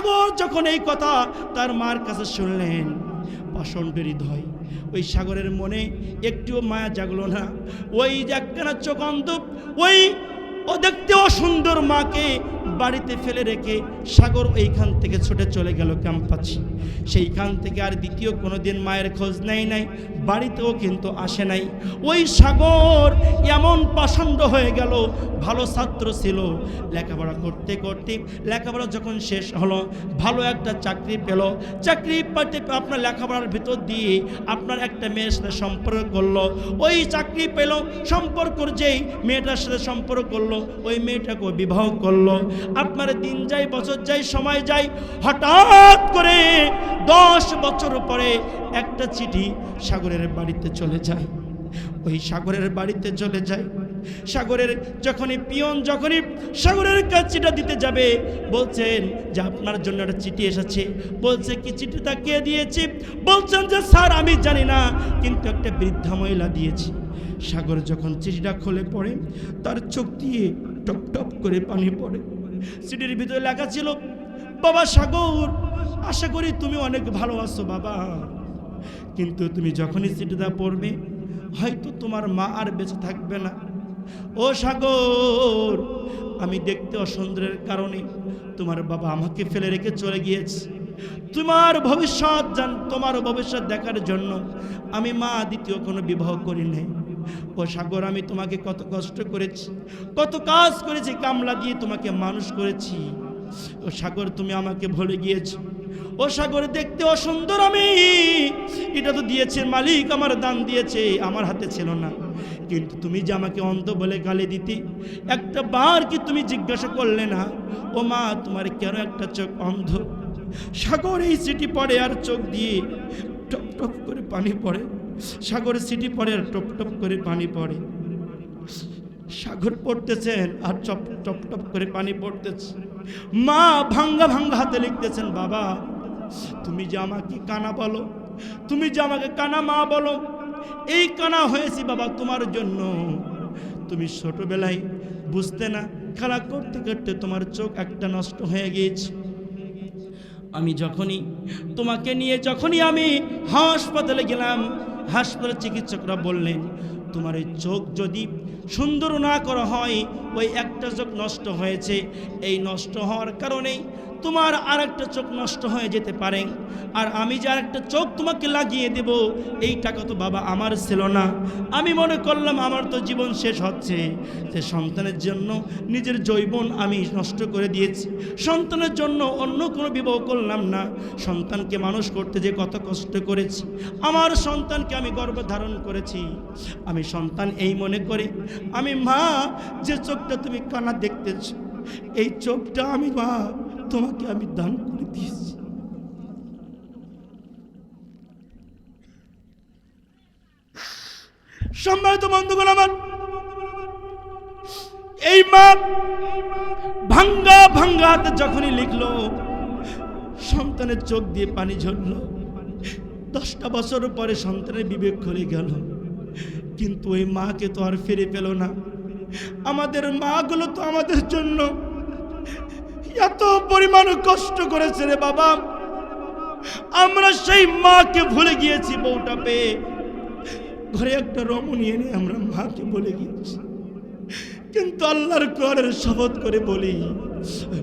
সাগর যখন এই কথা তার মার কাছে শুনলেন প্রচণ্ড হয় ওই সাগরের মনে একটুও মায়া জাগলো না। ওই যে একখানা চোখ অন্ধ, ওই ও দেখতে অসুন্দর মাকে বাড়িতে ফেলে রেখে সাগর এইখান থেকে ছুটে চলে গেল ক্যাম্পাছি সেইখান থেকে আর দ্বিতীয় কোনো দিন মায়ের খোঁজ নেয় নাই, বাড়িতেও কিন্তু আসে নাই। ওই সাগর এমন পাষণ্ড হয়ে গেল, ভালো ছাত্র ছিল। লেখাপড়া করতে করতে, লেখাপড়া যখন শেষ হলো, ভালো একটা চাকরি পেল। চাকরি পাতে আপনার লেখাপড়ার ভিতর দিয়ে আপনার একটা মেয়ের সাথে সম্পর্ক করল। ওই চাকরি পেল সম্পর্কর যেই মেয়েটার সাথে সম্পর্ক করল ওই মেয়েটাকে বিবাহ করল। আপনার দিন যায়, বছর যাই সময় যায়। হঠাৎ করে দশ বছর পরে একটা চিঠি সাগরের বাড়িতে চলে যায়। ওই সাগরের বাড়িতে চলে যায়। সাগরের যখনই পিয়ন, যখনই সাগরের কাছে চিঠা দিতে যাবে, বলছেন যে আপনার জন্য একটা চিঠি এসেছে। বলছে, কি চিঠিটা কে দিয়েছে? বলছেন যে, স্যার, আমি জানি না। কিন্তু একটা বৃদ্ধা মহিলা দিয়েছি। সাগর যখন চিঠিটা খোলে পড়ে, তার চোখ দিয়ে টপ টপ করে পানি পড়ে। চিঠির ভিতরে লেখা ছিল, বাবা সাগর, আশা করি তুমি অনেক ভালো আছো বাবা। কিন্তু তুমি যখনই চিঠিটা পড়বে, হয়তো তোমার মা আর বেঁচে থাকবে না। ও সাগর, আমি দেখতে অসুন্দরের কারণে তোমার বাবা আমাকে ফেলে রেখে চলে গিয়েছে। তোমার ভবিষ্যৎ জান, তোমার ভবিষ্যৎ দেখার জন্য আমি মা দ্বিতীয় কোনো বিবাহ করি নাই। ও সাগর, আমি তোমাকে কত কষ্ট করেছি, কত কাজ করেছি, কামলা দিয়ে তোমাকে মানুষ করেছি। ও সাগর, তুমি আমাকে ভুলে গিয়েছো। ও সাগর, দেখতে অসুন্দর আমি। এটা তো দিয়েছে মালিক, আমার দান দিয়েছে, আমার হাতে ছিল না। কিন্তু তুমি যে আমাকে অন্ধ বলে গালি দিতে, একটা বার কি তুমি জিজ্ঞাসা করলে না? ও মা, তোমার কেন একটা চোখ অন্ধ? সাগর, এই সিটি পড়ে আর চোখ দিয়ে টপ টপ করে পানি পড়ে। সাগরের সিটি পড়ে, আর টপ টপ করে পানি পড়ে। সাগর পড়তেছেন আর চপ টপ টপ করে পানি পড়তেছে। মা ভাঙ্গা ভাঙ্গা হাতে লিখতেছেন, বাবা, তুমি যে আমাকে কানা বলো, তুমি যে আমাকে কানা মা বলো, এই কানা হয়েছি বাবা তোমার জন্য। তুমি ছোটবেলায় বুঝতে না, খেলা করতে করতে তোমার চোখ একটা নষ্ট হয়ে গিয়েছে। আমি যখনই তোমাকে নিয়ে, যখনই আমি হাসপাতালে গেলাম হাসপাতালের চিকিৎসকরা বললেন, তোমার এই চোখ যদি সুন্দর না করা হয়, ওই একটা চোখ নষ্ট হয়েছে। এই নষ্ট হওয়ার কারণেই তোমার আর একটা চোখ নষ্ট হয়ে যেতে পারে। আর আমি যে আরেকটা চোখ তোমাকে লাগিয়ে দেব, এই টাকা তো বাবা আমার ছিল না। আমি মনে করলাম আমার তো জীবন শেষ হচ্ছে। যে সন্তানের জন্য নিজের জৈবন আমি নষ্ট করে দিয়েছি। সন্তানের জন্য অন্য কোনো বিবাহ করলাম না। সন্তানকে মানুষ করতে যে কত কষ্ট করেছি, আমার সন্তানকে আমি গর্ভধারণ করেছি। আমি সন্তান এই মনে করে, আমি মা, যে চোখটা তুমি কানা দেখতেছ, এই চোখটা আমি মা তোমাকে আমি দান করে দিয়েছি। সম্মানিত বন্ধুগণ আমার, এই মা ভাঙ্গা ভাঙ্গা হাতে যখনই লিখলো, সন্তানের চোখ দিয়ে পানি ঝরলো। দশটা বছর পরে সন্তানের বিবেক খুলে গেল। কিন্তু ওই মাকে তো আর ফিরে পেল না। আমাদের মাগুলো তো আমাদের জন্য এত পরিমাণ কষ্ট করেছে রে বাবা। আমরা সেই মাকে ভুলে গিয়েছি বউটা পেয়ে। ঘরে একটা রমণী এনে আমরা মাকে বলে গিয়েছি। কিন্তু আল্লাহর করের শপথ করে বলি,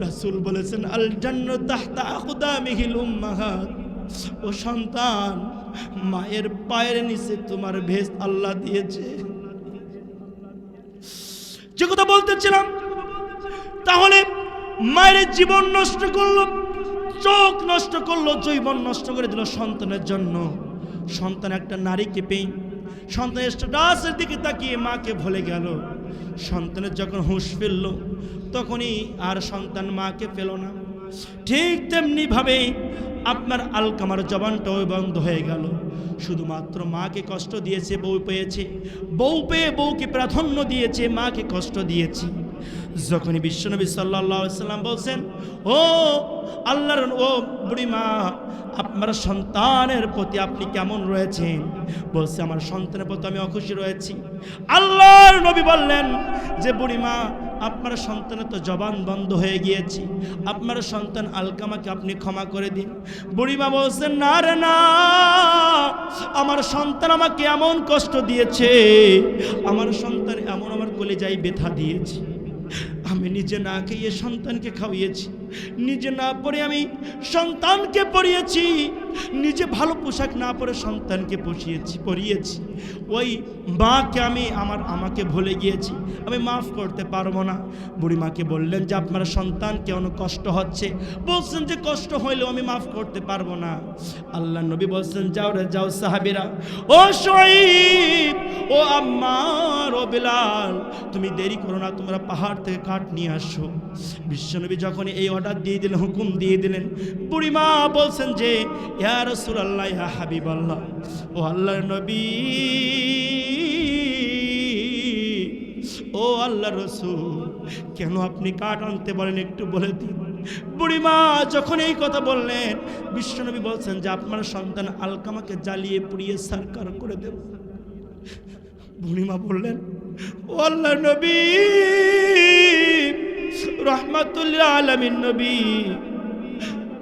রাসূল বলেছেন আল জান্নাত তাহতা আকদামিহিল উম্মাহাত। ও সন্তান, মায়ের পায়ের নিচে তোমার ভেস আল্লাহ দিয়েছে। যে কথা বলতেছিলাম, তাহলে মায়ের জীবন নষ্ট করল, চোখ নষ্ট করল, জৈবন নষ্ট করে দিল সন্তানের জন্য। সন্তান একটা নারীকে পেয়ে, সন্তান স্ট্যাটাসের দিকে তাকিয়ে মাকে ভুলে গেল। সন্তানের যখন হুঁশ ফেলল তখনই আর সন্তান মাকে পেল না। ঠিক তেমনি ভাবে আপনার আলকামার জবানটাও বন্ধ হয়ে গেল। শুধুমাত্র মাকে কষ্ট দিয়েছে, বউ পেয়েছে। বউ পেয়ে বউকে প্রাধান্য দিয়েছে, মাকে কষ্ট দিয়েছে। যখনই বিশ্বনবী সাল্লাহ সাল্লাম বলছেন, ও আল্লাহর ও বুড়িমা আপনার সন্তানের প্রতি আপনি কেমন রয়েছেন? বলছে, আমার সন্তানের প্রতি আমি অখুশি রয়েছি। আল্লাহর নবী বললেন যে বুড়িমা আপনার সন্তানের তো জবান বন্ধ হয়ে গিয়েছি। আপনার সন্তান আলকামাকে আপনি ক্ষমা করে দিন। বুড়িমা বলছেন, না রে না, আমার সন্তান আমাকে এমন কষ্ট দিয়েছে, আমার সন্তান এমন আমার কলেজাই ব্যথা দিয়েছে। আমি নিজে না খেয়ে সন্তানকে খাওয়িয়েছি। নিজে না পরে আমি সন্তানকে পরিয়েছি নিজে ভালো পোশাক না পরে সন্তানকে পুষিয়েছি পরিয়েছি ওই মাকে আমি আমার আমাকে ভুলে গিয়েছি। আমি মাফ করতে পারব না। বুড়িমাকে বললেন যে, আপনার সন্তান কেমন কষ্ট হচ্ছে? বলছেন যে, কষ্ট হইলেও আমি মাফ করতে পারব না। আল্লাহ নবী বলছেন, যাও রে, যাও সাহাবিরা। ও শহীদ, ও আম্মার ও বিলাল, তুমি দেরি করো না, তোমরা পাহাড় থেকে কাঠ নিয়ে আসো। বিশ্বনবী যখন এই অর্ডার দিয়ে দিলেন, হুকুম দিয়ে দিলেন বুড়িমা বলছেন যে, ইয়া রাসূলুল্লাহ, ইয়া হাবিব আল্লাহ ও আল্লাহর নবী, ও আল্লাহ রসুল, কেন আপনি কাঠ আনতে বলেন একটু বলে দিন। বুড়িমা যখন এই কথা বললেন, বিশ্বনবী বলছেন যে, আপনার সন্তান আলকামাকে জ্বালিয়ে পুড়িয়ে সারকার করে দেব। বুড়িমা বললেন, ও আল্লাহ নবী রহমাতুল্লাহ আলমিন নবী,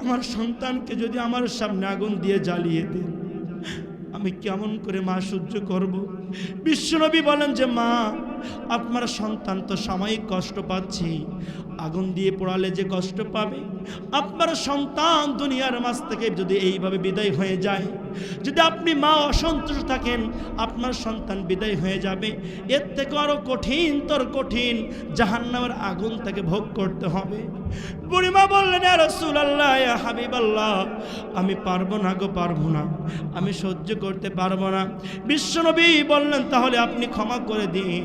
আমার সন্তানকে যদি আমার সামনে আগুন দিয়ে জ্বালিয়ে দেন, আমি কেমন করে মা সহ্য করব? বিশ্বনবী বলেন যে, মা আপনার সন্তান তো সাময়িক কষ্ট পাচ্ছি। আগুন দিয়ে পোড়ালে যে কষ্ট পাবে। আপনার সন্তান দুনিয়ার মাছ থেকে যদি এইভাবে বিদায় হয়ে যায়, যদি আপনি মা অসন্তুষ্ট থাকেন, আপনার সন্তান বিদায় হয়ে যাবে। এর থেকে আরও কঠিন তোর কঠিন জাহান্নামের আগুন তাকে ভোগ করতে হবে। বুড়িমা বললেন রসুল আল্লাহ হাবিব আল্লাহ আমি পারব না গো, পারব না। আমি সহ্য করতে পারব না। বিশ্বনবী বললেন, তাহলে আপনি ক্ষমা করে দিন।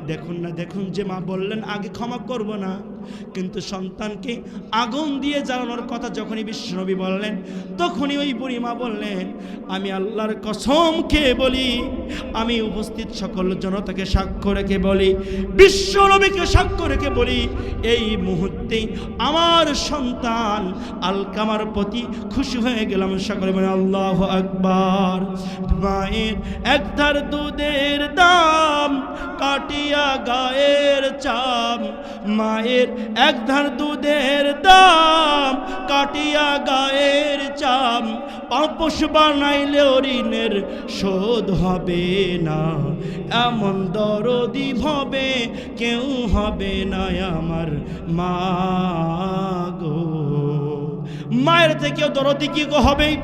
দেখুন না, দেখুন যে মা বললেন, আগে ক্ষমা করব না। কিন্তু সন্তানকে আগুন দিয়ে জ্বালানোর কথা যখনই বিশ্বনবী বললেন, তখনই ওই বুড়ি মা বললেন, আমি আল্লাহর কসম খেয়ে বলি, আমি উপস্থিত সকল জনতাকে সাক্ষ্য রেখে বলি বিশ্বনবীকে সাক্ষ্য রেখে বলি, এই মুহূর্তে আমার সন্তান আলকামার প্রতি খুশি হয়ে গেলাম সকলে মানে আল্লাহ আকবার। মায়ের একধার দুধের দাম কাটিয়া গায়ের চাম, মায়ের একধার দুধের দাম, কাটিয়া গায়ের চাম পাপস বানাইলেও ঋণের শোধ হবে না, এমন দরদি হবে কেউ হবে না আমার মা গো। মায়ের থেকেও দরদি কি হবে?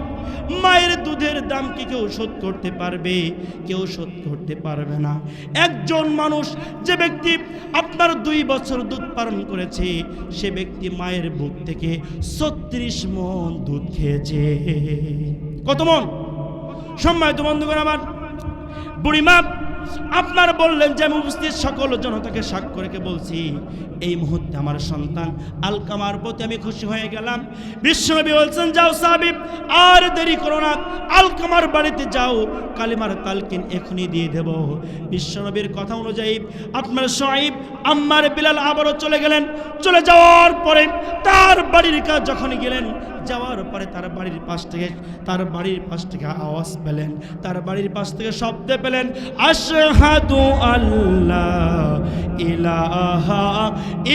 মায়ের দুধের দাম কি কেউ শোধ করতে পারবে? কেউ শোধ করতে পারবে না। একজন মানুষ যে ব্যক্তি আপনার দুই বছর দুধ পালন করেছে, সে ব্যক্তি মায়ের বুক থেকে ছত্রিশ মন দুধ খেয়েছে। কত মন সম্মানিত বন্ধুগণ আমার বুড়িমা আপনার বললেন যে আমি উপস্থিত সকল জনতাকে সাক্ষ্য রেখে বলছি, এই মুহূর্তে আমার সন্তান আলকামার প্রতি আমি খুশি হয়ে গেলাম। বিশ্বনবী বলছেন, যাও সাবিব, আর দেরি করো না, আলকামার বাড়িতে যাও, কালিমার তালকিন এখনই দিয়ে দেব। বিশ্বনবীর কথা অনুযায়ী আপনার সাহিব আম্মার বিলাল আবারও চলে গেলেন। চলে যাওয়ার পরে তার বাড়ির কাজ যখন গেলেন যাওয়ার পরে তার বাড়ির পাশ থেকে, তার বাড়ির পাশ থেকে আওয়াজ পেলেন। তার বাড়ির পাশ থেকে শব্দ পেলেন, আশহাদু আল্লাহ ইলাহা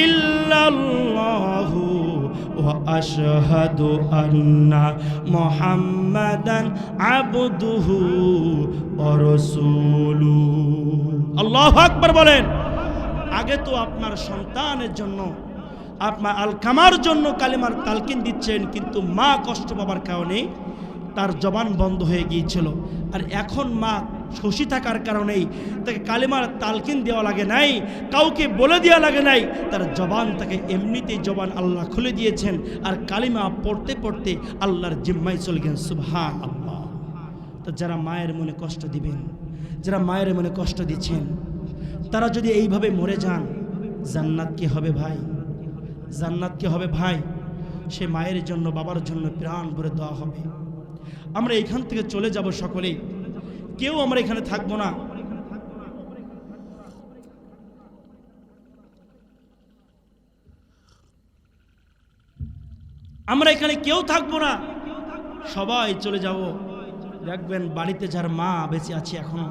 ইল্লাল্লাহু আন্না মুহাম্মাদান আবদুহু ওয়া রাসূলুহু আল্লাহু আকবার বলেন। আগে তো আপনার সন্তানের জন্য আপনার আলকামার জন্য কালিমার তালকিন দিচ্ছেন, কিন্তু মা কষ্ট পাবার কারণে তার জবান বন্ধ হয়ে গিয়েছিল। আর এখন মা শশী থাকার কারণেই তাকে কালিমার তালকিন দেওয়া লাগে নাই, কাউকে বলে দেওয়া লাগে নাই, তার জবান তাকে এমনিতেই জবান আল্লাহ খুলে দিয়েছেন। আর কালিমা পড়তে পড়তে আল্লাহর জিম্মাই চলে গেছেন সুবহান আল্লাহ তো যারা মায়ের মনে কষ্ট দিবেন, যারা মায়ের মনে কষ্ট দিচ্ছেন, তারা যদি এইভাবে মরে যান, জান্নাত কি হবে ভাই? জান্নাত কি হবে ভাই? সে মায়ের জন্য, বাবার জন্য প্রাণ ভরে দেওয়া হবে। আমরা এখান থেকে চলে যাব সকলেই কেউ আমরা এখানে থাকব না। আমরা এখানে কেউ থাকব না। সবাই চলে যাব। দেখবেন বাড়িতে যার মা বেঁচে আছে এখনও।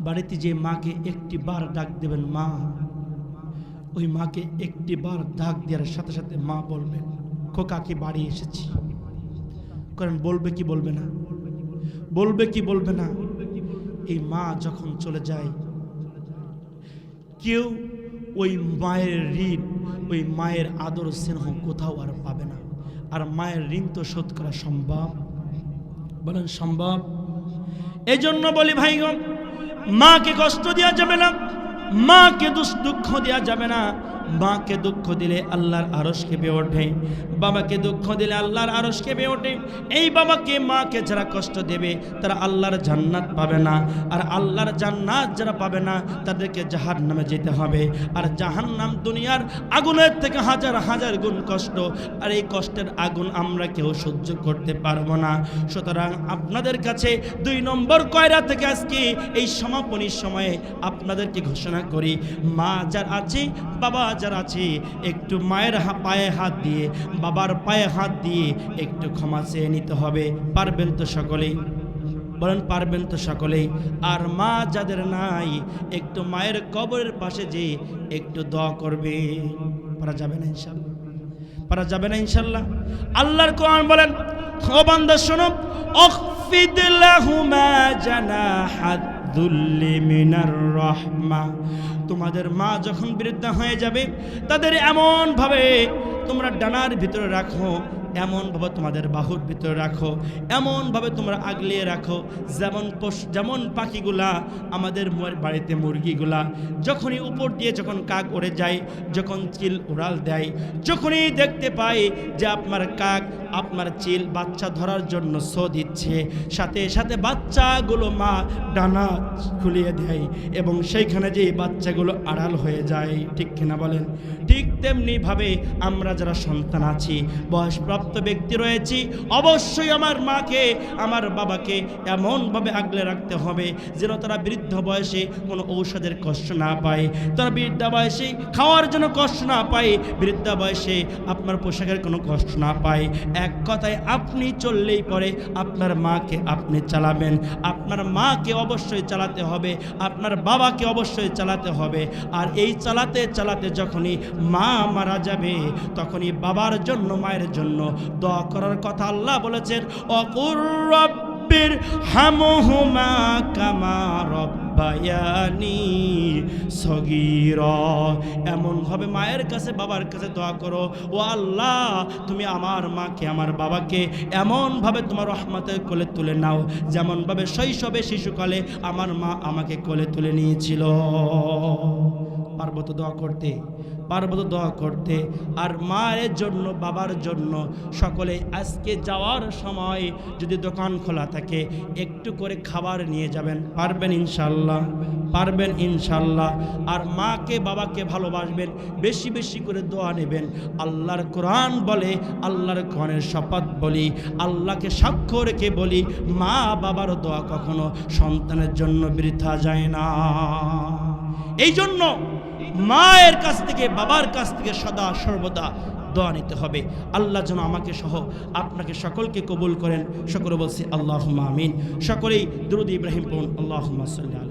বাড়িতে যে মাকে একটি বার ডাক দেবেন মা। ওই মাকে একটি বার ডাক দেওয়ার সাথে সাথে মা বলবেন খোকাকে বাড়ি এসেছি? কারণ বলবে কি বলবে না? বলবে কি বলবে না? এই মা যখন চলে যায়, কেউ ওই মায়ের ঋণ, ওই মায়ের আদর স্নেহ কোথাও আর পাবে না। আর মায়ের ঋণ তো শোধ করা সম্ভব? বলেন, সম্ভব। এই জন্য বলি ভাইগণ, মাকে কষ্ট দেওয়া যাবে না। মাকে দুঃখ দেওয়া যাবে না। মাকে দুঃখ দিলে আল্লাহর আরস কেঁপে ওঠে, বাবাকে দুঃখ দিলে আল্লাহর আরস কেঁপে ওঠে। এই বাবাকে মাকে যারা কষ্ট দেবে, তারা আল্লাহর জান্নাত পাবে না। আর আল্লাহর জান্নাত যারা পাবে না, তাদেরকে জাহার নামে যেতে হবে। আর জাহান নাম দুনিয়ার আগুনের থেকে হাজার হাজার গুণ কষ্ট। আর এই কষ্টের আগুন আমরা কেউ সহ্য করতে পারব না। সুতরাং আপনাদের কাছে দুই নম্বর কয়রা থেকে আজকে এই সমাপনীর সময়ে আপনাদেরকে ঘোষণা করি। মা যার আছে, বাবা যার আছে, একটু মায়ের পায়ে হাত দিয়ে, বাবার পায়ে হাত দিয়ে একটু ক্ষমা চেয়ে নিতে হবে। পারবেন তো সকলেই? বলেন, পারবেন তো সকলেই? আর মা যাদের নাই, একটু মায়ের কবরের পাশে যে একটু দোয়া করবে। পারা যাবে না ইনশাল্লাহ পারা যাবে না ইনশাল্লাহ আল্লাহর কোরআন বলেন, ও বান্দা, শোনো অখফিদ লাহুমা দুল্লি মিনার রহমা। তোমাদের মা যখন বৃদ্ধা হয়ে যাবে, তাদের এমনভাবে তোমরা ডানার ভিতরে রাখো, এমনভাবে তোমাদের বাহুর ভিতরে রাখো, এমনভাবে তোমরা আগলিয়ে রাখো, যেমন পশু যেমন পাখিগুলা আমাদের বাড়িতে মুরগিগুলা যখনই উপর দিয়ে যখন কাক উড়ে যায়, যখন চিল উড়াল দেয়, যখনই দেখতে পাই যে আপনার কাক, আপনার চিল বাচ্চা ধরার জন্য সো দিচ্ছে। সাথে সাথে বাচ্চাগুলো মা ডানা খুলিয়ে দেয় এবং সেইখানে যে বাচ্চাগুলো আড়াল হয়ে যায়, ঠিক কিনা বলেন? ঠিক তেমনিভাবে আমরা যারা সন্তান আছি, বয়সপ্রাপ্ত ব্যক্তি রয়েছি, অবশ্যই আমার মাকে, আমার বাবাকে এমনভাবে আগলে রাখতে হবে যেন তারা বৃদ্ধ বয়সে কোনো ঔষধের কষ্ট না পায়। তারা বৃদ্ধা বয়সে খাওয়ার জন্য কষ্ট না পায়, বৃদ্ধা বয়সে আপনার পোশাকের কোনো কষ্ট না পায়। এক কথায়, আপনি চললেই পরে আপনার মাকে আপনি চালাবেন। আপনার মাকে অবশ্যই চালাতে হবে, আপনার বাবাকে অবশ্যই চালাতে হবে। আর এই চালাতে চালাতে যখনই মা মারা যাবে, তখনই বাবার জন্য, মায়ের জন্য দোয়া করার কথা আল্লাহ বলেছেন, অকুর রব্বির হামহুমা কামা রব্বায়ানি সগীর। এমনভাবে মায়ের কাছে, বাবার কাছে দোয়া করো, ও আল্লাহ, তুমি আমার মাকে, আমার বাবাকে এমনভাবে তোমার রহমতের কোলে তুলে নাও যেমনভাবে শৈশবে শিশুকালে আমার মা আমাকে কোলে তুলে নিয়েছিল। পারব তো দোয়া করতে পারব তো দোয়া করতে। আর মায়ের জন্য, বাবার জন্য সকলে আজকে যাওয়ার সময় যদি দোকান খোলা থাকে, একটু করে খাবার নিয়ে যাবেন। পারবেন ইনশাল্লাহ পারবেন ইনশাল্লাহ আর মাকে, বাবাকে ভালোবাসবেন, বেশি বেশি করে দোয়া নেবেন। আল্লাহর কোরআন বলে, আল্লাহর কোরআনের শপথ বলি, আল্লাহকে সাক্ষ্য রেখে বলি, মা বাবার দোয়া কখনো সন্তানের জন্য বৃথা যায় না। এই জন্য মায়ের কাছ থেকে, বাবার কাছ থেকে সদা সর্বদা দোয়া নিতে হবে। আল্লাহ যেন আমাকে সহ আপনাকে সকলকে কবুল করেন। সকলে বলছি আল্লাহ আমিন। সকলেই দুরুদ ইব্রাহিম পড়ুন আল্লাহ সাল্লাহ।